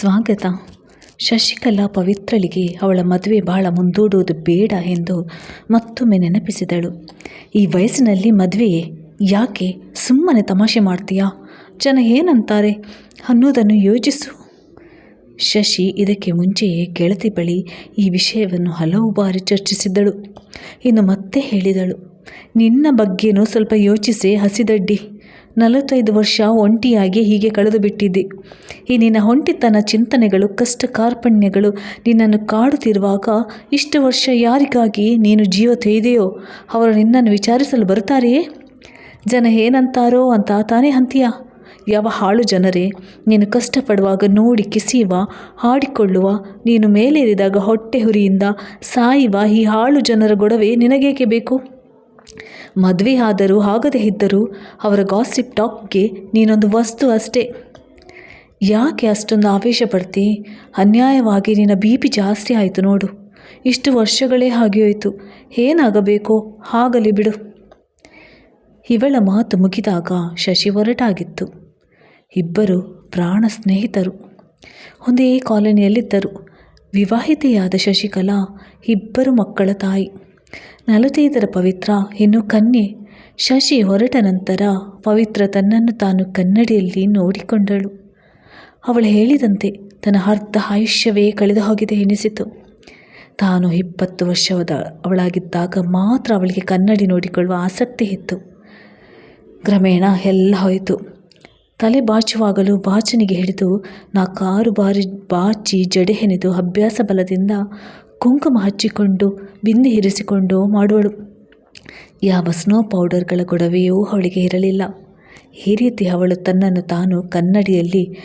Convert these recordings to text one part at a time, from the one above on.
ಸ್ವಾಗತ. ಶಶಿಕಲಾ ಪವಿತ್ರಳಿಗೆ ಅವಳ ಮದುವೆ ಬಹಳ ಮುಂದೂಡುವುದು ಬೇಡ ಎಂದು ಮತ್ತೊಮ್ಮೆ ನೆನಪಿಸಿದಳು. ಈ ವಯಸ್ಸಿನಲ್ಲಿ ಮದುವೆಯೇ? ಯಾಕೆ? ಸುಮ್ಮನೆ ತಮಾಷೆ ಮಾಡ್ತೀಯಾ? ಜನ ಏನಂತಾರೆ? ಅನ್ನೋದನ್ನು ಯೋಚಿಸು. ಶಶಿ ಇದಕ್ಕೆ ಮುಂಚೆಯೇ ಗೆಳತಿ ಬಳಿ ಈ ವಿಷಯವನ್ನು ಹಲವು ಬಾರಿ ಚರ್ಚಿಸಿದ್ದಳು. ಇನ್ನು ಮತ್ತೆ ಹೇಳಿದಳು. ನಿನ್ನ ಬಗ್ಗೆನೂ ಸ್ವಲ್ಪ ಯೋಚಿಸಿ ಹಸಿದಡ್ಡಿ. ನಲವತ್ತೈದು ವರ್ಷ ಒಂಟಿಯಾಗಿ ಹೀಗೆ ಕಳೆದು ಬಿಟ್ಟಿದ್ದೆ. ಈ ನಿನ್ನ ಹೊಂಟಿತನ ಚಿಂತನೆಗಳು, ಕಷ್ಟ ಕಾರ್ಪಣ್ಯಗಳು ನಿನ್ನನ್ನು ಕಾಡುತ್ತಿರುವಾಗ ಇಷ್ಟು ವರ್ಷ ಯಾರಿಗಾಗಿ ನೀನು ಜೀವ ತೆಯ್ದೆಯೋ ಅವರು ನಿನ್ನನ್ನು ವಿಚಾರಿಸಲು ಬರುತ್ತಾರೆಯೇ? ಜನ ಏನಂತಾರೋ ಅಂತ ತಾನೇ ಅಂತೀಯ? ಯಾವ ಹಾಳು ಜನರೇ, ನೀನು ಕಷ್ಟಪಡುವಾಗ ನೋಡಿ ಕಿಸಿಯುವ ಹಾಡಿಕೊಳ್ಳುವ, ನೀನು ಮೇಲೇರಿದಾಗ ಹೊಟ್ಟೆ ಹುರಿಯಿಂದ ಸಾಯುವ ಈ ಹಾಳು ಜನರ ಗೊಡವೆ ನಿನಗೇಕೆ ಬೇಕು? ಮದುವೆ ಆದರೂ ಆಗದೇ ಇದ್ದರೂ ಅವರ ಗಾಸಿಪ್ ಟಾಕ್ಗೆ ನೀನೊಂದು ವಸ್ತು ಅಷ್ಟೇ. ಯಾಕೆ ಅಷ್ಟೊಂದು ಆವೇಶ ಪಡ್ತಿ ಅನ್ಯಾಯವಾಗಿ ನಿನ್ನ ಬಿ ಪಿ ಜಾಸ್ತಿ ಆಯಿತು ನೋಡು. ಇಷ್ಟು ವರ್ಷಗಳೇ ಹಾಗೆ ಹೋಯಿತು ಏನಾಗಬೇಕೋ ಆಗಲಿ ಬಿಡು. ಇವಳ ಮಾತು ಮುಗಿದಾಗ ಶಶಿ ಹೊರಟಾಗಿತ್ತು. ಇಬ್ಬರು ಪ್ರಾಣ ಸ್ನೇಹಿತರು. ಒಂದೇ ಕಾಲೋನಿಯಲ್ಲಿದ್ದರು. ವಿವಾಹಿತೆಯಾದ ಶಶಿಕಲಾ ಇಬ್ಬರು ಮಕ್ಕಳ ತಾಯಿ. ನಲವತ್ತೈದರ ಪವಿತ್ರ, ಇನ್ನು ಕನ್ಯೆ. ಶಶಿ ಹೊರಟ ನಂತರ ಪವಿತ್ರ ತನ್ನನ್ನು ತಾನು ಕನ್ನಡಿಯಲ್ಲಿ ನೋಡಿಕೊಂಡಳು. ಅವಳು ಹೇಳಿದಂತೆ ತನ್ನ ಅರ್ಧ ಆಯುಷ್ಯವೇ ಕಳೆದು ಹೋಗಿದೆ ಎನಿಸಿತು. ತಾನು ಇಪ್ಪತ್ತು ವರ್ಷದ ಅವಳಾಗಿದ್ದಾಗ ಮಾತ್ರ ಅವಳಿಗೆ ಕನ್ನಡಿ ನೋಡಿಕೊಳ್ಳುವ ಆಸಕ್ತಿ ಇತ್ತು. ಕ್ರಮೇಣ ಎಲ್ಲ ಹೋಯಿತು. ತಲೆ ಬಾಚುವಾಗಲೂ ಬಾಚನಿಗೆ ಹಿಡಿದು ನಾಲ್ಕಾರು ಬಾರಿ ಬಾಚಿ ಜಡೆ ಹೆನೆದು ಅಭ್ಯಾಸ ಬಲದಿಂದ ಕುಂಕುಮ ಹಚ್ಚಿಕೊಂಡು, ಬಿಂದಿ ಇರಿಸಿಕೊಂಡು ಮಾಡುವಳು. ಯಾವ ಸ್ನೋ ಪೌಡರ್ಗಳ ಗೊಡವೆಯೂ ಅವಳಿಗೆ ಇರಲಿಲ್ಲ. ಈ ರೀತಿ ಅವಳು ತನ್ನನ್ನು ತಾನು ಕನ್ನಡಿಯಲ್ಲಿ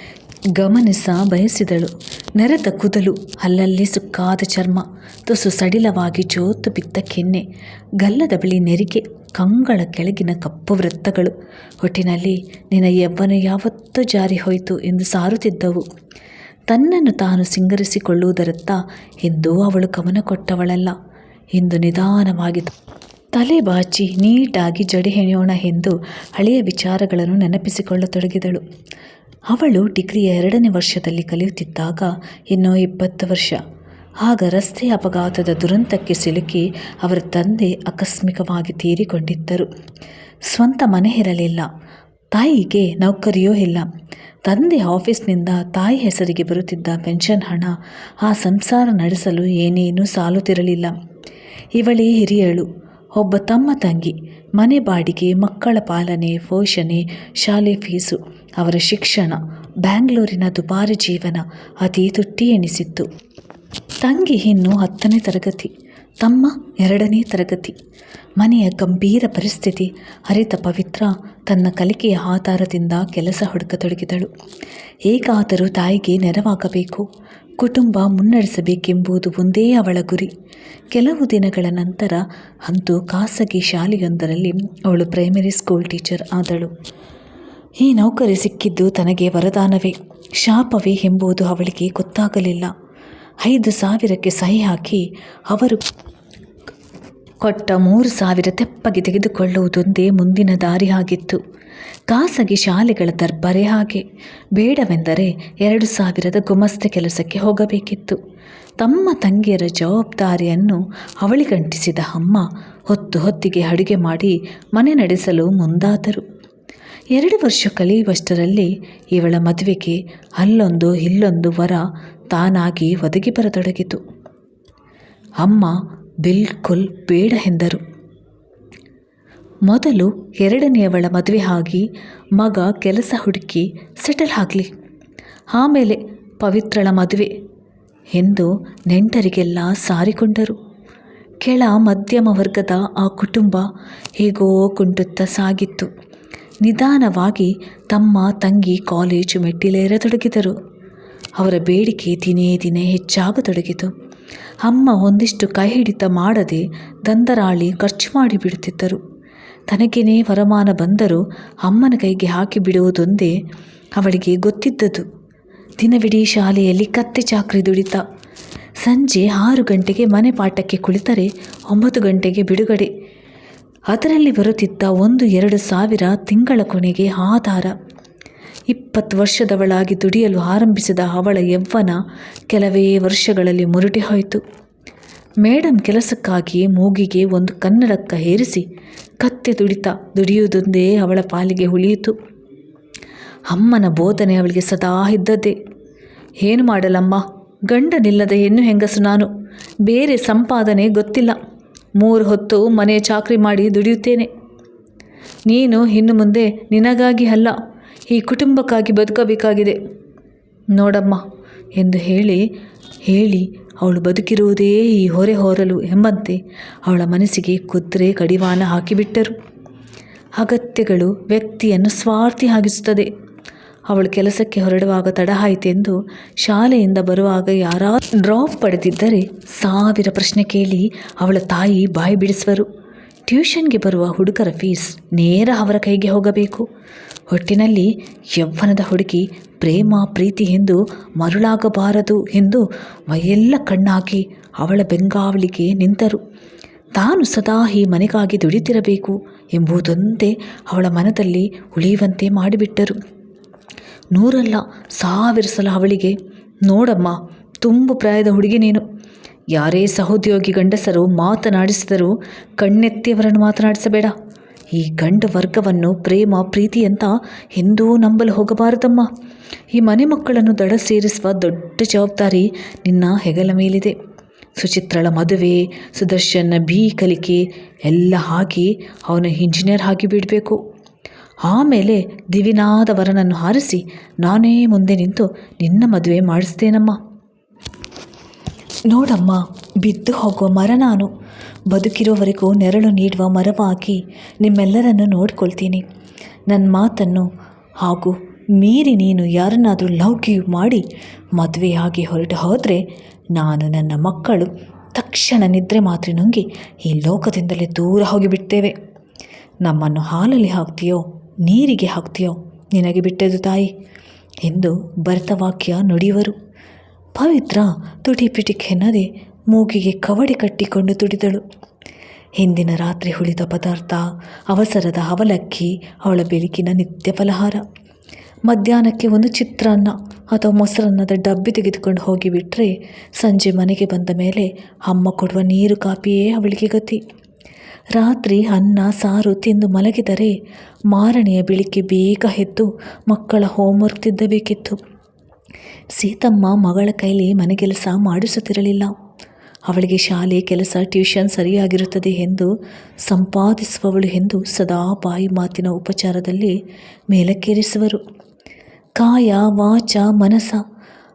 ಗಮನಿಸ ಬಯಸಿದಳು. ನೆರೆದ ಕೂದಲು, ಅಲ್ಲಲ್ಲಿ ಸುಕ್ಕಾದ ಚರ್ಮ, ತುಸು ಸಡಿಲವಾಗಿ ಜೋತು ಬಿದ್ದ ಕೆನ್ನೆ, ಗಲ್ಲದ ಬಳಿ ನೆರಿಗೆ, ಕಂಗಳ ಕೆಳಗಿನ ಕಪ್ಪು ವೃತ್ತಗಳು. ಒಟ್ಟಿನಲ್ಲಿ ನಿನ್ನ ಯವ್ವನ ಯಾವತ್ತೂ ಜಾರಿ ಹೋಯಿತು ಎಂದು ಸಾರುತ್ತಿದ್ದವು. ತನ್ನನ್ನು ತಾನು ಸಿಂಗರಿಸಿಕೊಳ್ಳುವುದರತ್ತ ಎಂದೂ ಅವಳು ಗಮನ ಕೊಟ್ಟವಳಲ್ಲ. ಎಂದು ನಿಧಾನವಾಗಿ ತಲೆ ಬಾಚಿ ನೀಟಾಗಿ ಜಡೆ ಹೆಣೆಯೋಣ ಎಂದು ಹಳೆಯ ವಿಚಾರಗಳನ್ನು ನೆನಪಿಸಿಕೊಳ್ಳತೊಡಗಿದಳು. ಅವಳು ಡಿಗ್ರಿಯ ಎರಡನೇ ವರ್ಷದಲ್ಲಿ ಕಲಿಯುತ್ತಿದ್ದಾಗ ಇನ್ನೂ ಇಪ್ಪತ್ತು ವರ್ಷ. ಆಗ ರಸ್ತೆ ಅಪಘಾತದ ದುರಂತಕ್ಕೆ ಸಿಲುಕಿ ಅವರ ತಂದೆ ಆಕಸ್ಮಿಕವಾಗಿ ತೀರಿಕೊಂಡಿದ್ದರು. ಸ್ವಂತ ಮನೆ ಇರಲಿಲ್ಲ. ತಾಯಿಗೆ ನೌಕರಿಯೂ ಇಲ್ಲ. ತಂದೆ ಆಫೀಸ್ನಿಂದ ತಾಯಿ ಹೆಸರಿಗೆ ಬರುತ್ತಿದ್ದ ಪೆನ್ಷನ್ ಹಣ ಆ ಸಂಸಾರ ನಡೆಸಲು ಏನೇನೂ ಸಾಲುತ್ತಿರಲಿಲ್ಲ. ಇವಳೇ ಹಿರಿಯಳು, ಒಬ್ಬ ತಮ್ಮ ತಂಗಿ, ಮನೆ ಬಾಡಿಗೆ, ಮಕ್ಕಳ ಪಾಲನೆ, ಪೋಷಣೆ, ಶಾಲೆ ಫೀಸು, ಅವರ ಶಿಕ್ಷಣ, ಬ್ಯಾಂಗ್ಳೂರಿನ ದುಬಾರಿ ಜೀವನ, ಅತಿ ತುಟ್ಟಿ ಎನಿಸಿತ್ತು ತಂಗಿ ಇನ್ನು ಹತ್ತನೇ ತರಗತಿ. ತಮ್ಮ ಎರಡನೇ ತರಗತಿ. ಮನೆಯ ಗಂಭೀರ ಪರಿಸ್ಥಿತಿ ಅರಿತ ಪವಿತ್ರ ತನ್ನ ಕಲಿಕೆಯ ಆಧಾರದಿಂದ ಕೆಲಸ ಹುಡುಕತೊಡಗಿದಳು. ಹೇಗಾದರೂ ತಾಯಿಗೆ ನೆರವಾಗಬೇಕು. ಕುಟುಂಬ ಮುನ್ನಡೆಸಬೇಕೆಂಬುದು ಒಂದೇ ಅವಳ ಗುರಿ. ಕೆಲವು ದಿನಗಳ ನಂತರ ಅಂತೂ ಖಾಸಗಿ ಶಾಲೆಯೊಂದರಲ್ಲಿ ಅವಳು ಪ್ರೈಮರಿ ಸ್ಕೂಲ್ ಟೀಚರ್ ಆದಳು. ಈ ನೌಕರಿ ಸಿಕ್ಕಿದ್ದು ತನಗೆ ವರದಾನವೇ. ಶಾಪವೇ ಎಂಬುದು ಅವಳಿಗೆ ಗೊತ್ತಾಗಲಿಲ್ಲ. ಐದು ಸಾವಿರಕ್ಕೆ ಸಹಿ ಹಾಕಿ ಅವರು ಕೊಟ್ಟ ಮೂರು ಸಾವಿರ ತೆಪ್ಪಗೆ ತೆಗೆದುಕೊಳ್ಳುವುದೊಂದೇ ಮುಂದಿನ ದಾರಿ ಆಗಿತ್ತು ಖಾಸಗಿ ಶಾಲೆಗಳ ದರ್ಬಾರೇ ಹಾಗೆ. ಬೇಡವೆಂದರೆ ಎರಡು ಸಾವಿರದ ಗುಮಸ್ತೆ ಕೆಲಸಕ್ಕೆ ಹೋಗಬೇಕಿತ್ತು. ತಮ್ಮ ತಂಗಿಯರ ಜವಾಬ್ದಾರಿಯನ್ನು ಅವಳಿಗಂಟಿಸಿದ ಅಮ್ಮ ಹೊತ್ತು ಹೊತ್ತಿಗೆ ಅಡುಗೆ ಮಾಡಿ ಮನೆ ನಡೆಸಲು ಮುಂದಾದರು. ಎರಡು ವರ್ಷ ಕಲಿಯುವಷ್ಟರಲ್ಲಿ ಇವಳ ಮದುವೆಗೆ ಅಲ್ಲೊಂದು ಇಲ್ಲೊಂದು ವರ ತಾನಾಗಿ ಒದಗಿ ಬರತೊಡಗಿತು. ಅಮ್ಮ ಬಿಲ್ಕುಲ್ ಬೇಡ ಎಂದರು. ಮೊದಲು ಎರಡನೆಯವಳ ಮದುವೆ ಆಗಿ ಮಗ ಕೆಲಸ ಹುಡುಕಿ ಸೆಟಲ್ ಆಗಲಿ. ಆಮೇಲೆ ಪವಿತ್ರಳ ಮದುವೆ ಎಂದು ನೆಂಟರಿಗೆಲ್ಲ ಸಾರಿಕೊಂಡರು. ಕೆಳ ಮಧ್ಯಮ ವರ್ಗದ ಆ ಕುಟುಂಬ ಹೇಗೋ ಕುಂಟುತ್ತಾ ಸಾಗಿತ್ತು. ನಿಧಾನವಾಗಿ ತಮ್ಮ ತಂಗಿ ಕಾಲೇಜು ಮೆಟ್ಟಿಲೇರತೊಡಗಿದರು. ಅವರ ಬೇಡಿಕೆ ದಿನೇ ದಿನೇ ಹೆಚ್ಚಾಗತೊಡಗಿತು. ಅಮ್ಮ ಒಂದಿಷ್ಟು ಕೈ ಹಿಡಿತ ಮಾಡದೆ ದಂದರಾಳಿ ಖರ್ಚು ಮಾಡಿಬಿಡುತ್ತಿದ್ದರು ತನಗೇನೇ ವರಮಾನ ಬಂದರೂ ಅಮ್ಮನ ಕೈಗೆ ಹಾಕಿ ಬಿಡುವುದೊಂದೇ ಅವಳಿಗೆ ಗೊತ್ತಿದ್ದದು ದಿನವಿಡೀ ಶಾಲೆಯಲ್ಲಿ ಕತ್ತೆ ಚಾಕ್ರಿ ದುಡಿತ. ಸಂಜೆ ಆರು ಗಂಟೆಗೆ ಮನೆ ಪಾಠಕ್ಕೆ ಕುಳಿತರೆ ಒಂಬತ್ತು ಗಂಟೆಗೆ ಬಿಡುಗಡೆ. ಅದರಲ್ಲಿ ಬರುತ್ತಿದ್ದ ಒಂದು ಎರಡು ಸಾವಿರ ತಿಂಗಳ ಕೊನೆಗೆ ಆಧಾರ. ಇಪ್ಪತ್ತು ವರ್ಷದವಳಾಗಿ ದುಡಿಯಲು ಆರಂಭಿಸಿದ ಅವಳ ಯೌವ್ವನ ಕೆಲವೇ ವರ್ಷಗಳಲ್ಲಿ ಮುರುಟಿ ಹೋಯಿತು. ಮೇಡಮ್ ಕೆಲಸಕ್ಕಾಗಿ ಮೂಗಿಗೆ ಒಂದು ಕನ್ನಡಕ್ಕ ಹೇರಿಸಿ ಕತ್ತೆ ದುಡಿತ ದುಡಿಯುವುದೊಂದೇ ಅವಳ ಪಾಲಿಗೆ ಉಳಿಯಿತು. ಅಮ್ಮನ ಬೋಧನೆ ಅವಳಿಗೆ ಸದಾ ಇದ್ದದ್ದೇ. ಏನು ಮಾಡಲಮ್ಮ? ಗಂಡನಿಲ್ಲದೆ ಹೆಣ್ಣು ಹೆಂಗಸು ನಾನು? ಬೇರೆ ಸಂಪಾದನೆ ಗೊತ್ತಿಲ್ಲ. ಮೂರು ಹೊತ್ತು ಮನೆ ಚಾಕರಿ ಮಾಡಿ ದುಡಿಯುತ್ತೇನೆ. ನೀನು ಇನ್ನು ಮುಂದೆ ನಿನಗಾಗಿ ಅಲ್ಲ. ಈ ಕುಟುಂಬಕ್ಕಾಗಿ ಬದುಕಬೇಕಾಗಿದೆ. ನೋಡಮ್ಮ, ಎಂದು ಹೇಳಿ ಹೇಳಿ, ಅವಳು ಬದುಕಿರುವುದೇ ಈ ಹೊರೆ ಹೊರಲು ಎಂಬಂತೆ ಅವಳ ಮನಸ್ಸಿಗೆ ಕುದುರೆ ಕಡಿವಾಣ ಹಾಕಿಬಿಟ್ಟರು. ಅಗತ್ಯಗಳು ವ್ಯಕ್ತಿಯನ್ನು ಸ್ವಾರ್ಥಿಯಾಗಿಸುತ್ತದೆ ಅವಳು ಕೆಲಸಕ್ಕೆ ಹೊರಡುವಾಗ ತಡ ಆಯಿತೆಂದು ಶಾಲೆಯಿಂದ ಬರುವಾಗ ಯಾರಾ ಡ್ರಾಪ್ ಪಡೆದಿದ್ದರೆ ಸಾವಿರ ಪ್ರಶ್ನೆ ಕೇಳಿ ಅವಳ ತಾಯಿ ಬಾಯಿ ಬಿಡಿಸುವರು ಟ್ಯೂಷನ್ಗೆ ಬರುವ ಹುಡುಗರ ಫೀಸ್ ನೇರ ಅವರ ಕೈಗೆ ಹೋಗಬೇಕು. ಒಟ್ಟಿನಲ್ಲಿ ಯೌವನದ ಹುಡುಗಿ ಪ್ರೇಮ, ಪ್ರೀತಿ ಎಂದು ಮರುಳಾಗಬಾರದು ಎಂದು ಮೈಯೆಲ್ಲ ಕಣ್ಣಾಕಿ ಅವಳ ಬೆಂಗಾವಳಿಗೆ ನಿಂತರು. ತಾನು ಸದಾ ಈ ಮನೆಗಾಗಿ ದುಡಿತಿರಬೇಕು ಎಂಬುದೊಂದೇ ಅವಳ ಮನದಲ್ಲಿ ಉಳಿಯುವಂತೆ ಮಾಡಿಬಿಟ್ಟರು. ನೂರಲ್ಲ ಸಾವಿರ ಸಲ ಅವಳಿಗೆ, ನೋಡಮ್ಮ, ತುಂಬು ಪ್ರಾಯದ ಹುಡುಗಿ ನೀನು. ಯಾರೇ ಸಹೋದ್ಯೋಗಿ ಗಂಡಸರು ಮಾತನಾಡಿಸಿದರೂ ಕಣ್ಣೆತ್ತಿಯವರನ್ನು ಮಾತನಾಡಿಸಬೇಡ. ಈ ಗಂಡ ವರ್ಗವನ್ನು ಪ್ರೇಮ, ಪ್ರೀತಿ ಅಂತ ಎಂದೂ ನಂಬಲು ಹೋಗಬಾರದಮ್ಮ. ಈ ಮನೆ ಮಕ್ಕಳನ್ನು ದಡ ಸೇರಿಸುವ ದೊಡ್ಡ ಜವಾಬ್ದಾರಿ ನಿನ್ನ ಹೆಗಲ ಮೇಲಿದೆ. ಸುಚಿತ್ರಳ ಮದುವೆ ಸುದರ್ಶನ ಬಿ ಕಲಿಕೆ ಎಲ್ಲ ಹಾಕಿ ಅವನು ಇಂಜಿನಿಯರ್ ಆಗಿ ಬಿಡಬೇಕು. ಆಮೇಲೆ ದಿವಿನಾದ ವರನನ್ನು ಹಾರಿಸಿ ನಾನೇ ಮುಂದೆ ನಿಂತು ನಿನ್ನ ಮದುವೆ ಮಾಡಿಸ್ತೇನಮ್ಮ. ನೋಡಮ್ಮ, ಬಿದ್ದು ಹೋಗುವ ಮರ ನಾನು. ಬದುಕಿರೋವರೆಗೂ ನೆರಳು ನೀಡುವ ಮರವಾಗಿ ನಿಮ್ಮೆಲ್ಲರನ್ನು ನೋಡ್ಕೊಳ್ತೀನಿ. ನನ್ನ ಮಾತನ್ನು ಹಾಗೂ ಮೀರಿ ನೀನು ಯಾರನ್ನಾದರೂ ಗಿವ್ ಮಾಡಿ ಮದುವೆಯಾಗಿ ಹೊರಟು ಹೋದರೆ ನಾನು ನನ್ನ ಮಕ್ಕಳು ತಕ್ಷಣ ನಿದ್ರೆ ಮಾತ್ರ ನುಂಗಿ ಈ ಲೋಕದಿಂದಲೇ ದೂರ ಹೋಗಿಬಿಡ್ತೇವೆ. ನಮ್ಮನ್ನು ಹಾಲಲ್ಲಿ ಹಾಕ್ತೀಯೋ, ನೀರಿಗೆ ಹಾಕ್ತೀಯೋ, ನಿನಗೆ ಬಿಟ್ಟದು ತಾಯಿ? ಎಂದು ಭರತವಾಕ್ಯ ನುಡಿಯುವರು. ಪವಿತ್ರ ತುಟಿ ಪಿಟಿಕ್ ಎನ್ನದೆ ಮೂಗಿಗೆ ಕವಡಿ ಕಟ್ಟಿಕೊಂಡು ತುಡಿದಳು. ಹಿಂದಿನ ರಾತ್ರಿ ಉಳಿದ ಪದಾರ್ಥ, ಅವಸರದ ಅವಲಕ್ಕಿ, ಅವಳ ಬೆಳಕಿನ ನಿತ್ಯ ಫಲಹಾರ. ಮಧ್ಯಾಹ್ನಕ್ಕೆ ಒಂದು ಚಿತ್ರಾನ್ನ ಅಥವಾ ಮೊಸರನ್ನದ ಡಬ್ಬಿ ತೆಗೆದುಕೊಂಡು ಹೋಗಿಬಿಟ್ರೆ ಸಂಜೆ ಮನೆಗೆ ಬಂದ ಮೇಲೆ ಅಮ್ಮ ಕೊಡುವ ನೀರು ಕಾಪಿಯೇ ಅವಳಿಗೆ ಗತಿ. ರಾತ್ರಿ ಅನ್ನ, ಸಾರು ತಿಂದು ಮಲಗಿದರೆ ಮಾರನೆಯ ಬೆಳಿಗ್ಗೆ ಬೇಗ ಎದ್ದು ಮಕ್ಕಳ ಹೋಮ್ವರ್ಕ್ ತಿದ್ದಬೇಕಿತ್ತು. ಸೀತಮ್ಮ ಮಗಳ ಕೈಲಿ ಮನೆಗೆಲಸ ಮಾಡಿಸುತ್ತಿರಲಿಲ್ಲ. ಅವಳಿಗೆ ಶಾಲೆ ಕೆಲಸ, ಟ್ಯೂಷನ್ ಸರಿಯಾಗಿರುತ್ತದೆ ಎಂದು ಸಂಪಾದಿಸುವವಳು ಎಂದು ಸದಾ ಬಾಯಿ ಮಾತಿನ ಉಪಚಾರದಲ್ಲಿ ಮೇಲಕ್ಕೇರಿಸುವರು. ಕಾಯ, ವಾಚ, ಮನಸ,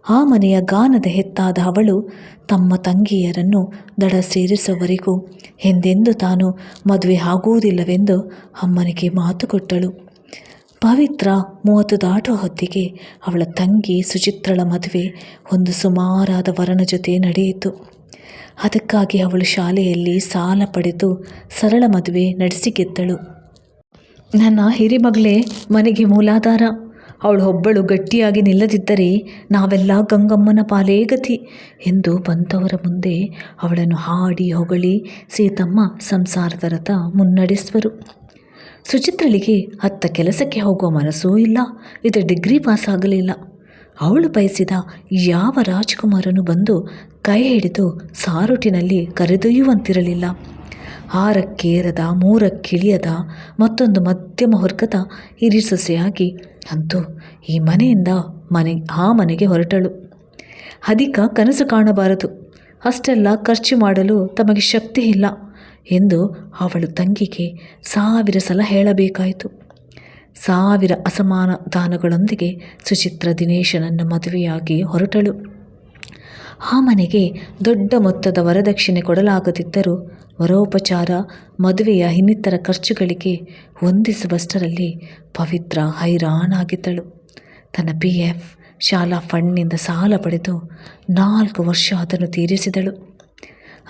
ಆ ಮನೆಯ ಗಾನದ ಹೆತ್ತಾದ ಅವಳು ತಮ್ಮ ತಂಗಿಯರನ್ನು ದಡ ಸೇರಿಸುವವರೆಗೂ, ಎಂದೆಂದು ತಾನು ಮದುವೆ ಆಗುವುದಿಲ್ಲವೆಂದು ಅಮ್ಮನಿಗೆ ಮಾತು ಕೊಟ್ಟಳು. ಪವಿತ್ರ ಮೂವತ್ತು ದಾಟುವ ಹೊತ್ತಿಗೆ ಅವಳ ತಂಗಿ ಸುಚಿತ್ರಳ ಮದುವೆ ಒಂದು ಸುಮಾರಾದ ವರನ ಜೊತೆ ನಡೆಯಿತು. ಅದಕ್ಕಾಗಿ ಅವಳು ಶಾಲೆಯಲ್ಲಿ ಸಾಲ ಪಡೆದು ಸರಳ ಮದುವೆ ನಡೆಸಿ ಗೆದ್ದಳು. ನನ್ನ ಹಿರಿಮಗಳೇ, ಮನೆಗೆ ಮೂಲಾಧಾರ. ಅವಳು ಒಬ್ಬಳು ಗಟ್ಟಿಯಾಗಿ ನಿಲ್ಲದಿದ್ದರೆ ನಾವೆಲ್ಲ ಗಂಗಮ್ಮನ ಪಾಲೇ ಗತಿ ಎಂದು ಬಂತವರ ಮುಂದೆ ಅವಳನ್ನು ಹಾಡಿ ಹೊಗಳಿ ಸೀತಮ್ಮ ಸಂಸಾರದ ರಥ ಮುನ್ನಡೆಸುವರು. ಸುಚಿತ್ರಳಿಗೆ ಅತ್ತ ಕೆಲಸಕ್ಕೆ ಹೋಗುವ ಮನಸ್ಸೂ ಇಲ್ಲ. ಇದು ಡಿಗ್ರಿ ಪಾಸ್ ಆಗಲಿಲ್ಲ ಅವಳು ಬಯಸಿದ ಯಾವ ರಾಜ್ಕುಮಾರನು ಬಂದು ಕೈ ಹಿಡಿದು ಸಾರೋಟಿನಲ್ಲಿ ಕರೆದೊಯ್ಯುವಂತಿರಲಿಲ್ಲ. ಆರಕ್ಕೇರದ, ಮೂರಕ್ಕಿಳಿಯದ, ಮತ್ತೊಂದು ಮಧ್ಯಮ ವರ್ಗದ ಹಿರಿಸೊಸೆಯಾಗಿ ಅಂತೂ ಈ ಮನೆಯಿಂದ ಮನೆ, ಆ ಮನೆಗೆ ಹೊರಟಳು. ಅಧಿಕ ಕನಸು ಕಾಣಬಾರದು. ಅಷ್ಟೆಲ್ಲ ಖರ್ಚು ಮಾಡಲು ತಮಗೆ ಶಕ್ತಿ ಇಲ್ಲ. ಎಂದು ಅವಳು ತಂಗಿಗೆ ಸಾವಿರ ಸಲ ಹೇಳಬೇಕಾಯಿತು. ಸಾವಿರ ಅಸಮಾಧಾನಗಳೊಂದಿಗೆ ಸುಚಿತ್ರ ದಿನೇಶನನ್ನು ಮದುವೆಯಾಗಿ ಹೊರಟಳು. ಆ ಮನೆಗೆ ದೊಡ್ಡ ಮೊತ್ತದ ವರದಕ್ಷಿಣೆ ಕೊಡಲಾಗದಿದ್ದರೂ ವರೋಪಚಾರ, ಮದುವೆಯ ಇನ್ನಿತರ ಖರ್ಚುಗಳಿಗೆ ಹೊಂದಿಸುವಷ್ಟರಲ್ಲಿ ಪವಿತ್ರ ಹೈರಾಣಾಗಿದ್ದಳು. ತನ್ನ ಪಿ ಎಫ್ ಶಾಲಾ ಫಂಡ್ನಿಂದ ಸಾಲ ಪಡೆದು ನಾಲ್ಕು ವರ್ಷ ಅದನ್ನು ತೀರಿಸಿದಳು.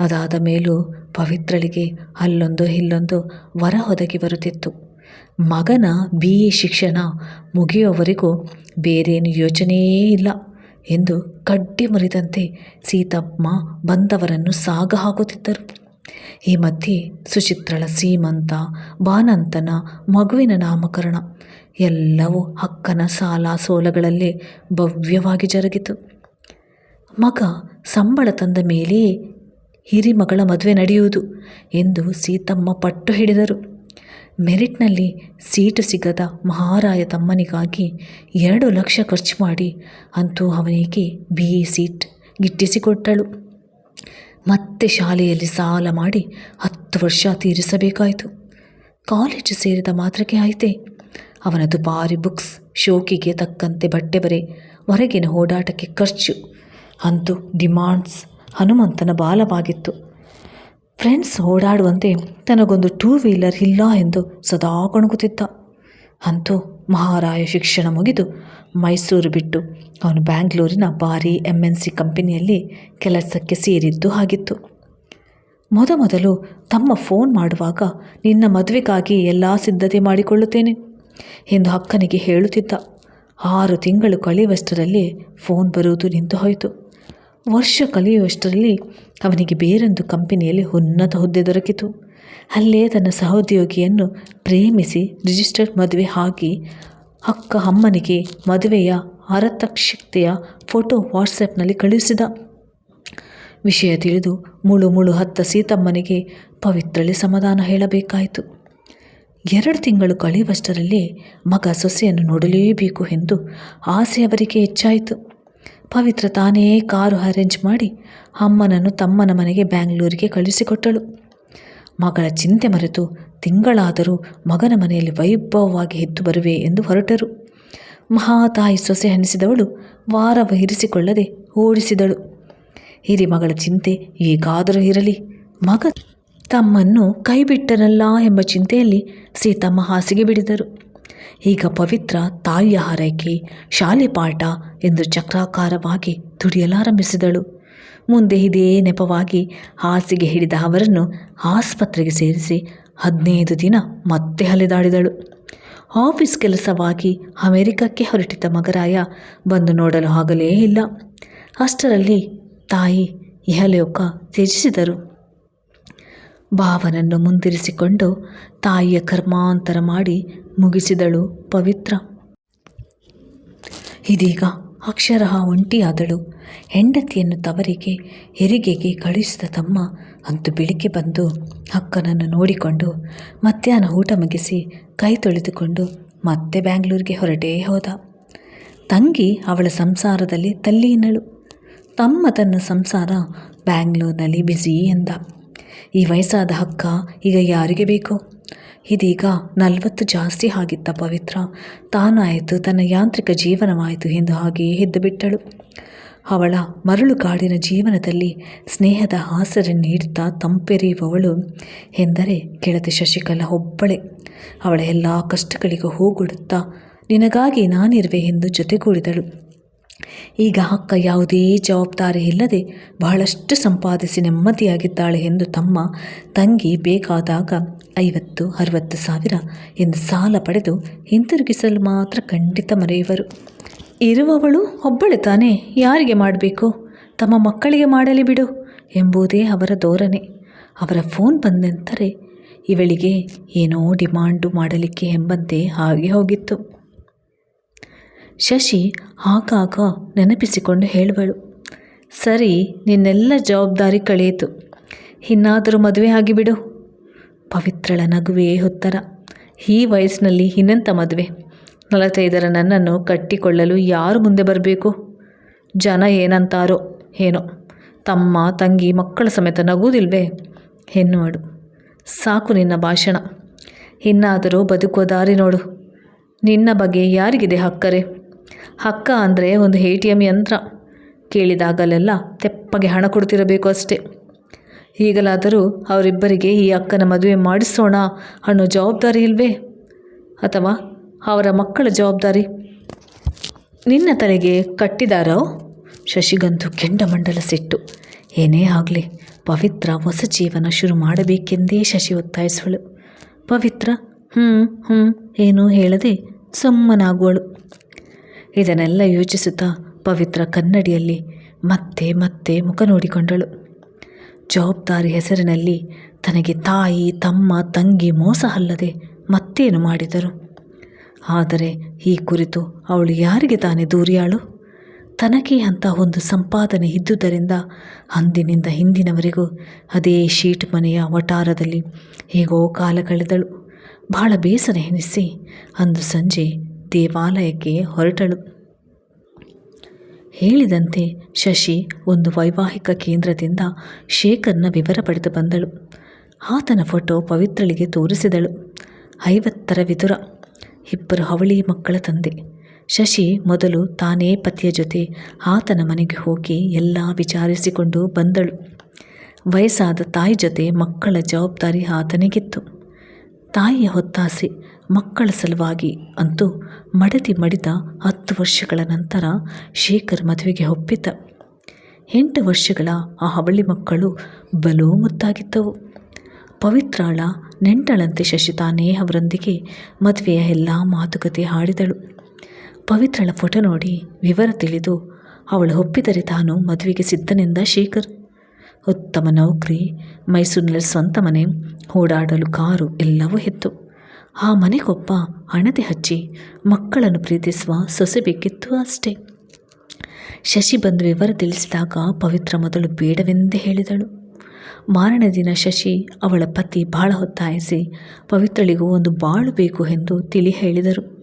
ಅದಾದ ಮೇಲೂ ಪವಿತ್ರಳಿಗೆ ಅಲ್ಲೊಂದು ಇಲ್ಲೊಂದು ವರ ಒದಗಿ ಬರುತ್ತಿತ್ತು. ಮಗನ ಬಿ ಎ ಶಿಕ್ಷಣ ಮುಗಿಯುವವರೆಗೂ ಬೇರೇನು ಯೋಚನೆಯೇ ಇಲ್ಲ ಎಂದು ಕಡ್ಡಿ ಮುರಿದಂತೆ ಸೀತಮ್ಮ ಬಂದವರನ್ನು ಸಾಗ ಹಾಕುತ್ತಿದ್ದರು. ಈ ಮಧ್ಯೆ ಸುಚಿತ್ರಳ ಸೀಮಂತ, ಬಾನಂತನ ಮಗುವಿನ ನಾಮಕರಣ ಎಲ್ಲವೂ ಅಕ್ಕನ ಸಾಲ ಸೋಲಗಳಲ್ಲೇ ಭವ್ಯವಾಗಿ ಜರುಗಿತು. ಮಗ ಸಂಬಳ ತಂದ ಮೇಲೆಯೇ ಹಿರಿಮಗಳ ಮದುವೆ ನಡೆಯುವುದು ಎಂದು ಸೀತಮ್ಮ ಪಟ್ಟು ಹಿಡಿದರು. ಮೆರಿಟ್ನಲ್ಲಿ ಸೀಟು ಸಿಗದ ಮಹಾರಾಯ ತಮ್ಮನಿಗಾಗಿ ಎರಡು ಲಕ್ಷ ಖರ್ಚು ಮಾಡಿ ಅಂತೂ ಅವನಿಗೆ ಬಿ ಇ ಸೀಟ್ ಗಿಟ್ಟಿಸಿಕೊಟ್ಟಳು. ಮತ್ತೆ ಶಾಲೆಯಲ್ಲಿ ಸಾಲ ಮಾಡಿ ಹತ್ತು ವರ್ಷ ತೀರಿಸಬೇಕಾಯಿತು. ಕಾಲೇಜು ಸೇರಿದ ಮಾತ್ರಕ್ಕೆ ಆಯಿತೆ. ಅವನ ದುಬಾರಿ ಬುಕ್ಸ್, ಶೋಕಿಗೆ ತಕ್ಕಂತೆ ಬಟ್ಟೆ ಬರೆ ಹೊರಗಿನ ಓಡಾಟಕ್ಕೆ ಖರ್ಚು. ಅಂತೂ ಡಿಮಾಂಡ್ಸ್ ಹನುಮಂತನ ಬಾಲವಾಗಿತ್ತು. ಫ್ರೆಂಡ್ಸ್ ಓಡಾಡುವಂತೆ ತನಗೊಂದು ಟೂ ವೀಲರ್ ಇಲ್ಲ ಎಂದು ಸದಾ ಕೊಣಗುತ್ತಿದ್ದ. ಅಂತೂ ಮಹಾರಾಯ ಶಿಕ್ಷಣ ಮುಗಿದು ಮೈಸೂರು ಬಿಟ್ಟು ಅವನು ಬ್ಯಾಂಗ್ಳೂರಿನ ಭಾರಿ ಎಂ ಎನ್ ಸಿ ಕಂಪನಿಯಲ್ಲಿ ಕೆಲಸಕ್ಕೆ ಸೇರಿದ್ದು ಆಗಿತ್ತು ಮೊದಮೊದಲು ತಮ್ಮ ಫೋನ್ ಮಾಡುವಾಗ ನಿನ್ನ ಮದುವೆಗಾಗಿ ಎಲ್ಲ ಸಿದ್ಧತೆ ಮಾಡಿಕೊಳ್ಳುತ್ತೇನೆ ಎಂದು ಅಕ್ಕನಿಗೆ ಹೇಳುತ್ತಿದ್ದ. ಆರು ತಿಂಗಳು ಕಳೆಯುವಷ್ಟರಲ್ಲಿ ಫೋನ್ ಬರುವುದು ನಿಂತು ಹೋಯಿತು. ವರ್ಷ ಕಲಿಯುವಷ್ಟರಲ್ಲಿ ಅವನಿಗೆ ಬೇರೊಂದು ಕಂಪನಿಯಲ್ಲಿ ಉನ್ನತ ಹುದ್ದೆ ದೊರಕಿತು. ಅಲ್ಲೇ ತನ್ನ ಸಹೋದ್ಯೋಗಿಯನ್ನು ಪ್ರೇಮಿಸಿ ರಿಜಿಸ್ಟರ್ ಮದುವೆ ಹಾಕಿ ಅಕ್ಕ ಅಮ್ಮನಿಗೆ ಮದುವೆಯ ಆರತಕ್ಷತೆಯ ಫೋಟೋ ವಾಟ್ಸಪ್ನಲ್ಲಿ ಕಳುಹಿಸಿದ. ವಿಷಯ ತಿಳಿದು ಮುಳು ಮುಳು ಹತ್ತ ಸೀತಮ್ಮನಿಗೆ ಪವಿತ್ರಳಿ ಸಮಾಧಾನ ಹೇಳಬೇಕಾಯಿತು. ಎರಡು ತಿಂಗಳು ಕಳೆಯುವಷ್ಟರಲ್ಲಿ ಮಗ ಸೊಸೆಯನ್ನು ನೋಡಲೇಬೇಕು ಎಂದು ಆಸೆ ಅವರಿಗೆ ಹೆಚ್ಚಾಯಿತು. ಪವಿತ್ರ ತಾನೇ ಕಾರು ಅರೇಂಜ್ ಮಾಡಿ ಅಮ್ಮನನ್ನು ತಮ್ಮನ ಮನೆಗೆ ಬ್ಯಾಂಗ್ಳೂರಿಗೆ ಕಳುಹಿಸಿಕೊಟ್ಟಳು ಮಗಳ ಚಿಂತೆ ಮರೆತು ತಿಂಗಳಾದರೂ ಮಗನ ಮನೆಯಲ್ಲಿ ವೈಭವವಾಗಿ ಎದ್ದು ಬರುವೆ ಎಂದು ಹೊರಟರು. ಮಹಾತಾಯಿ ಸೊಸೆ ಅನಿಸಿದವಳು ವಾರ ಇರಿಸಿಕೊಳ್ಳದೆ ಓಡಿಸಿದಳು. ಹಿರಿಮಗಳ ಚಿಂತೆ ಹೇಗಾದರೂ ಇರಲಿ. ಮಗ ತಮ್ಮನ್ನು ಕೈಬಿಟ್ಟನಲ್ಲ ಎಂಬ ಚಿಂತೆಯಲ್ಲಿ ಸೀತಮ್ಮ ಹಾಸಿಗೆ ಬಿಡಿದರು. ಈಗ ಪವಿತ್ರ ತಾಯಿಯ ಹಾರೈಕೆ, ಶಾಲೆ ಪಾಠ ಎಂದು ಚಕ್ರಾಕಾರವಾಗಿ ದುಡಿಯಲಾರಂಭಿಸಿದಳು. ಮುಂದೆ ಇದೇ ನೆಪವಾಗಿ ಹಾಸಿಗೆ ಹಿಡಿದ ಅವರನ್ನು ಆಸ್ಪತ್ರೆಗೆ ಸೇರಿಸಿ ಹದಿನೈದು ದಿನ ಮತ್ತೆ ಅಲೆದಾಡಿದಳು. ಆಫೀಸ್ ಕೆಲಸವಾಗಿ ಅಮೆರಿಕಕ್ಕೆ ಹೊರಟಿದ್ದ ಮಗರಾಯ ಬಂದು ನೋಡಲು ಆಗಲೇ ಇಲ್ಲ. ಅಷ್ಟರಲ್ಲಿ ತಾಯಿ ಇಹಲೋಕ ತ್ಯಜಿಸಿದರು. ಭಾವನನ್ನು ಮುಂದಿರಿಸಿಕೊಂಡು ತಾಯಿಯ ಕರ್ಮಾಂತರ ಮಾಡಿ ಮುಗಿಸಿದಳು ಪವಿತ್ರ. ಇದೀಗ ಅಕ್ಷರಃ ಒಂಟಿಯಾದಳು. ಹೆಂಡತಿಯನ್ನು ತವರಿಗೆ, ಹೆರಿಗೆಗೆ ಕಳುಹಿಸಿದ ತಮ್ಮ ಅಂತೂ ಬೆಳಿಗ್ಗೆ ಬಂದು ಅಕ್ಕನನ್ನು ನೋಡಿಕೊಂಡು ಮಧ್ಯಾಹ್ನ ಊಟ ಮುಗಿಸಿ ಕೈ ತೊಳೆದುಕೊಂಡು ಮತ್ತೆ ಬ್ಯಾಂಗ್ಳೂರಿಗೆ ಹೊರಟೇ ಹೋದ. ತಂಗಿ ಅವಳ ಸಂಸಾರದಲ್ಲಿ ತಲ್ಲೀನಳು. ತಮ್ಮ ತನ್ನ ಸಂಸಾರ ಬ್ಯಾಂಗ್ಳೂರಿನಲ್ಲಿ ಬ್ಯುಸಿ ಎಂದ. ಈ ವಯಸ್ಸಾದ ಅಕ್ಕ ಈಗ ಯಾರಿಗೆ ಬೇಕು? ಇದೀಗ ನಲವತ್ತು ಜಾಸ್ತಿ ಆಗಿದ್ದ ಪವಿತ್ರ. ತಾನಾಯಿತು, ತನ್ನ ಯಾಂತ್ರಿಕ ಜೀವನವಾಯಿತು ಎಂದು ಹಾಗೆಯೇ ಎದ್ದು ಬಿಟ್ಟಳು ಅವಳ ಮರಳುಗಾಡಿನ ಜೀವನದಲ್ಲಿ ಸ್ನೇಹದ ಆಸರೆ ನೀಡುತ್ತಾ ತಂಪೆರೆಯುವವಳು ಎಂದರೆ ಗೆಳತಿ ಶಶಿಕಲಾ ಒಬ್ಬಳೆ. ಅವಳ ಎಲ್ಲ ಕಷ್ಟಗಳಿಗೂ ಹೋಗೊಡುತ್ತಾ, ನಿನಗಾಗಿ ನಾನಿರುವೆ ಎಂದು ಜೊತೆಗೂಡಿದಳು. ಈಗ ಅಕ್ಕ ಯಾವುದೇ ಜವಾಬ್ದಾರಿ ಇಲ್ಲದೆ ಬಹಳಷ್ಟು ಸಂಪಾದಿಸಿ ನೆಮ್ಮದಿಯಾಗಿದ್ದಾಳೆ ಎಂದು ತಮ್ಮ ತಂಗಿ ಬೇಕಾದಾಗ ಐವತ್ತು, ಅರವತ್ತು ಸಾವಿರ ಎಂದು ಸಾಲ ಪಡೆದು ಹಿಂತಿರುಗಿಸಲು ಮಾತ್ರ ಖಂಡಿತ ಮರೆಯುವರು. ಇರುವವಳು ಒಬ್ಬಳೆ ತಾನೇ, ಯಾರಿಗೆ ಮಾಡಬೇಕು? ತಮ್ಮ ಮಕ್ಕಳಿಗೆ ಮಾಡಲಿ ಬಿಡು ಎಂಬುದೇ ಅವರ ಧೋರಣೆ. ಅವರ ಫೋನ್ ಬಂದೆಂದರೆ ಇವಳಿಗೆ ಏನೋ ಡಿಮಾಂಡು ಮಾಡಲಿಕ್ಕೆ ಎಂಬಂತೆ ಹಾಗೆ ಹೋಗಿತ್ತು. ಶಶಿ ಆಗಾಗ ನೆನಪಿಸಿಕೊಂಡು ಹೇಳುವಳು. ಸರಿ, ನಿನ್ನೆಲ್ಲ ಜವಾಬ್ದಾರಿ ಕಳೆಯಿತು. ಇನ್ನಾದರೂ ಮದುವೆ ಆಗಿಬಿಡು. ಪವಿತ್ರಳ ನಗುವೇ ಉತ್ತರ. ಈ ವಯಸ್ಸಿನಲ್ಲಿ ಇನ್ನಂಥ ಮದುವೆ? ನಲವತ್ತೈದರ ನನ್ನನ್ನು ಕಟ್ಟಿಕೊಳ್ಳಲು ಯಾರು ಮುಂದೆ ಬರಬೇಕು? ಜನ ಏನಂತಾರೋ ಏನೋ. ತಮ್ಮ ತಂಗಿ ಮಕ್ಕಳ ಸಮೇತ ನಗುವುದಿಲ್ವೇ? ಎನ್ನುವಳು. ಸಾಕು ನಿನ್ನ ಭಾಷಣ. ಇನ್ನಾದರೂ ಬದುಕುವ ದಾರಿ ನೋಡು. ನಿನ್ನ ಬಗ್ಗೆ ಯಾರಿಗಿದೆ ಹಕ್ಕರೆ? ಹಕ್ಕ ಅಂದರೆ ಒಂದು ಎ ಟಿ ಎಂ ಯಂತ್ರ. ಕೇಳಿದಾಗಲೆಲ್ಲ ತೆಪ್ಪಗೆ ಹಣ ಕೊಡ್ತಿರಬೇಕು ಅಷ್ಟೇ. ಈಗಲಾದರೂ ಅವರಿಬ್ಬರಿಗೆ ಈ ಅಕ್ಕನ ಮದುವೆ ಮಾಡಿಸೋಣ ಅನ್ನೋ ಜವಾಬ್ದಾರಿ ಇಲ್ವೇ? ಅಥವಾ ಅವರ ಮಕ್ಕಳ ಜವಾಬ್ದಾರಿ? ನಿನ್ನ ತಲೆಗೆ ಕಟ್ಟಿದಾರೋ? ಶಶಿಗಂತು ಕೆಂಡಮಂಡಲ ಸಿಟ್ಟು. ಏನೇ ಆಗಲಿ, ಪವಿತ್ರ ಹೊಸ ಜೀವನ ಶುರು ಮಾಡಬೇಕೆಂದೇ ಶಶಿ ಒತ್ತಾಯಿಸುವಳು. ಪವಿತ್ರ ಹ್ಞೂ ಹ್ಞೂ ಏನೂ ಹೇಳದೆ ಸುಮ್ಮನಾಗುವಳು. ಇದನ್ನೆಲ್ಲ ಯೋಚಿಸುತ್ತಾ ಪವಿತ್ರ ಕನ್ನಡಿಯಲ್ಲಿ ಮತ್ತೆ ಮತ್ತೆ ಮುಖ ನೋಡಿಕೊಂಡಳು. ಜವಾಬ್ದಾರಿ ಹೆಸರಿನಲ್ಲಿ ತನಗೆ ತಾಯಿ, ತಮ್ಮ, ತಂಗಿ ಮೋಸ ಅಲ್ಲದೆ ಮತ್ತೇನು ಮಾಡಿದರು? ಆದರೆ ಈ ಕುರಿತು ಅವಳು ಯಾರಿಗೆ ತಾನೇ ದೂರಿಯಾಳು? ತನಗೆ ಅಂತ ಒಂದು ಸಂಪಾದನೆ ಇದ್ದುದರಿಂದ ಅಂದಿನಿಂದ ಹಿಂದಿನವರೆಗೂ ಅದೇ ಶೀಟ್ ಮನೆಯ ವಟಾರದಲ್ಲಿ ಹೇಗೋ ಕಾಲ ಕಳೆದಳು. ಬಹಳ ಬೇಸರ ಎನಿಸಿ ಅಂದು ಸಂಜೆ ದೇವಾಲಯಕ್ಕೆ ಹೊರಟಳು. ಹೇಳಿದಂತೆ ಶಶಿ ಒಂದು ವೈವಾಹಿಕ ಕೇಂದ್ರದಿಂದ ಶೇಖರ್ನ ವಿವರ ಪಡೆದು ಬಂದಳು. ಆತನ ಫೋಟೋ ಪವಿತ್ರಳಿಗೆ ತೋರಿಸಿದಳು. ಐವತ್ತರ ವಿದುರ, ಇಬ್ಬರು ಅವಳಿ ಮಕ್ಕಳ ತಂದೆ. ಶಶಿ ಮೊದಲು ತಾನೇ ಪತಿಯ ಜೊತೆ ಆತನ ಮನೆಗೆ ಹೋಗಿ ಎಲ್ಲ ವಿಚಾರಿಸಿಕೊಂಡು ಬಂದಳು. ವಯಸ್ಸಾದ ತಾಯಿ ಜೊತೆ ಮಕ್ಕಳ ಜವಾಬ್ದಾರಿ ಆತನಿಗಿತ್ತು. ತಾಯಿಯ ಹೊತ್ತಾಸೆ ಮಕ್ಕಳ ಸಲುವಾಗಿ ಅಂತೂ ಮಡದಿ ಮಡಿದ ಹತ್ತು ವರ್ಷಗಳ ನಂತರ ಶೇಖರ್ ಮದುವೆಗೆ ಒಪ್ಪಿದ್ದ. ಎಂಟು ವರ್ಷಗಳ ಆ ಹವಳಿ ಮಕ್ಕಳು ಬಲೂ ಮುತ್ತಾಗಿದ್ದವು. ಪವಿತ್ರಾಳ ನೆಂಟಳಂತೆ ಶಶಿತಾ ಅವರೊಂದಿಗೆ ಮದುವೆಯ ಎಲ್ಲ ಮಾತುಕತೆ ಹಾಡಿದಳು. ಪವಿತ್ರಳ ಫೋಟೋ ನೋಡಿ ವಿವರ ತಿಳಿದು ಅವಳು ಒಪ್ಪಿದರೆ ತಾನು ಮದುವೆಗೆ ಸಿದ್ಧನೆಂದ ಶೇಖರ್. ಉತ್ತಮ ನೌಕರಿ, ಮೈಸೂರಿನಲ್ಲಿ ಸ್ವಂತ ಮನೆ, ಓಡಾಡಲು ಕಾರು ಎಲ್ಲವೂ ಹೆತ್ತು ಆ ಮನೆಗೊಬ್ಬ ಹಣತೆ ಹಚ್ಚಿ ಮಕ್ಕಳನ್ನು ಪ್ರೀತಿಸುವ ಸೊಸೆ ಬೇಕಿತ್ತು ಅಷ್ಟೇ. ಶಶಿ ಬಂದು ವಿವರ ತಿಳಿಸಿದಾಗ ಪವಿತ್ರ ಮೊದಲು ಬೇಡವೆಂದೇ ಹೇಳಿದಳು. ಮಾರನೇ ದಿನ ಶಶಿ ಅವಳ ಪತಿ ಬಹಳ ಹೊತ್ತಾಯಿಸಿ ಪವಿತ್ರಳಿಗೂ ಒಂದು ಬಾಳು ಬೇಕು ಎಂದು ತಿಳಿ ಹೇಳಿದರು.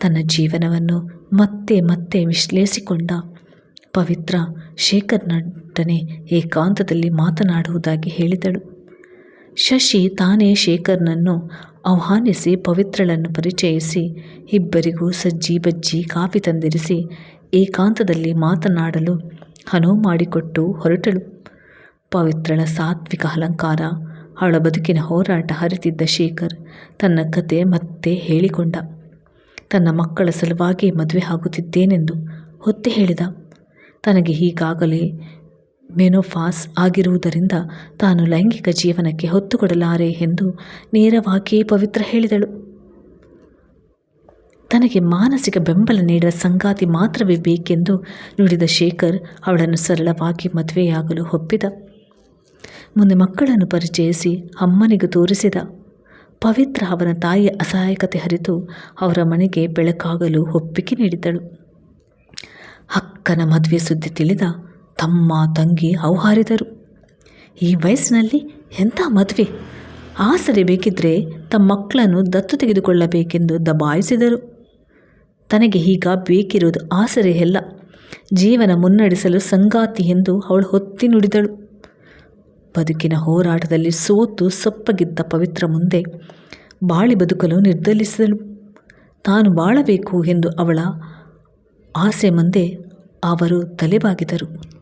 ತನ್ನ ಜೀವನವನ್ನು ಮತ್ತೆ ಮತ್ತೆ ವಿಶ್ಲೇಷಿಸಿಕೊಂಡ ಪವಿತ್ರ ಶೇಖರ್ನೊಡನೆ ಏಕಾಂತದಲ್ಲಿ ಮಾತನಾಡುವುದಾಗಿ ಹೇಳಿದಳು. ಶಶಿ ತಾನೇ ಶೇಖರ್ನನ್ನು ಆಹ್ವಾನಿಸಿ ಪವಿತ್ರಳನ್ನು ಪರಿಚಯಿಸಿ, ಇಬ್ಬರಿಗೂ ಸಜ್ಜಿ ಬಜ್ಜಿ ಕಾಫಿ ತಂದಿರಿಸಿ, ಏಕಾಂತದಲ್ಲಿ ಮಾತನಾಡಲು ಅನುವು ಮಾಡಿಕೊಟ್ಟು ಹೊರಟಳು. ಪವಿತ್ರಳ ಸಾತ್ವಿಕ ಅಲಂಕಾರ ಅವಳ ಬದುಕಿನ ಹೋರಾಟ ಹರಿತಿದ್ದ ಶೇಖರ್ ತನ್ನ ಕತೆ ಮತ್ತೆ ಹೇಳಿಕೊಂಡ. ತನ್ನ ಮಕ್ಕಳ ಸಲುವಾಗಿ ಮದುವೆ ಆಗುತ್ತಿದ್ದೇನೆಂದು ಹೊತ್ತೆ ಹೇಳಿದ. ತನಗೆ ಈಗಾಗಲೇ ಮೆನೋಫಾಸ್ ಆಗಿರುವುದರಿಂದ ತಾನು ಲೈಂಗಿಕ ಜೀವನಕ್ಕೆ ಹೊತ್ತು ಕೊಡಲಾರೆ ಎಂದು ನೇರವಾಗಿಯೇ ಪವಿತ್ರ ಹೇಳಿದಳು. ತನಗೆ ಮಾನಸಿಕ ಬೆಂಬಲ ನೀಡುವ ಸಂಗಾತಿ ಮಾತ್ರವೇ ಬೇಕೆಂದು ನುಡಿದ ಶೇಖರ್ ಅವಳನ್ನು ಸರಳವಾಗಿ ಮದುವೆಯಾಗಲು ಒಪ್ಪಿದ. ಮುಂದೆ ಮಕ್ಕಳನ್ನು ಪರಿಚಯಿಸಿ ಅಮ್ಮನಿಗೆ ತೋರಿಸಿದ. ಪವಿತ್ರ ಅವನ ತಾಯಿಯ ಅಸಹಾಯಕತೆ ಹರಿತು ಅವರ ಮನೆಗೆ ಬೆಳಕಾಗಲು ಒಪ್ಪಿಗೆ ನೀಡಿದ್ದಳು. ಅಕ್ಕನ ಮದುವೆ ಸುದ್ದಿ ತಿಳಿದ ತಮ್ಮ ತಂಗಿ ಹೌಹಾರಿದರು. ಈ ವಯಸ್ಸಿನಲ್ಲಿ ಎಂಥ ಮದುವೆ? ಆಸರೆ ಬೇಕಿದ್ದರೆ ತಮ್ಮ ಮಕ್ಕಳನ್ನು ದತ್ತು ತೆಗೆದುಕೊಳ್ಳಬೇಕೆಂದು ದಬಾಯಿಸಿದರು. ತನಗೆ ಈಗ ಬೇಕಿರುವುದು ಆಸರೆ ಎಲ್ಲ ಜೀವನ ಮುನ್ನಡೆಸಲು ಸಂಗಾತಿ ಎಂದು ಅವಳು ಹೊತ್ತಿ ನುಡಿದಳು. ಬದುಕಿನ ಹೋರಾಟದಲ್ಲಿ ಸೋತು ಸಪ್ಪಗಿದ್ದ ಪವಿತ್ರ ಮುಂದೆ ಬಾಳಿ ಬದುಕಲು ನಿರ್ಧರಿಸಿದಳು. ತಾನು ಬಾಳಬೇಕು ಎಂದು ಅವಳ ಆಸೆ ಮುಂದೆ ಅವರು ತಲೆಬಾಗಿದರು.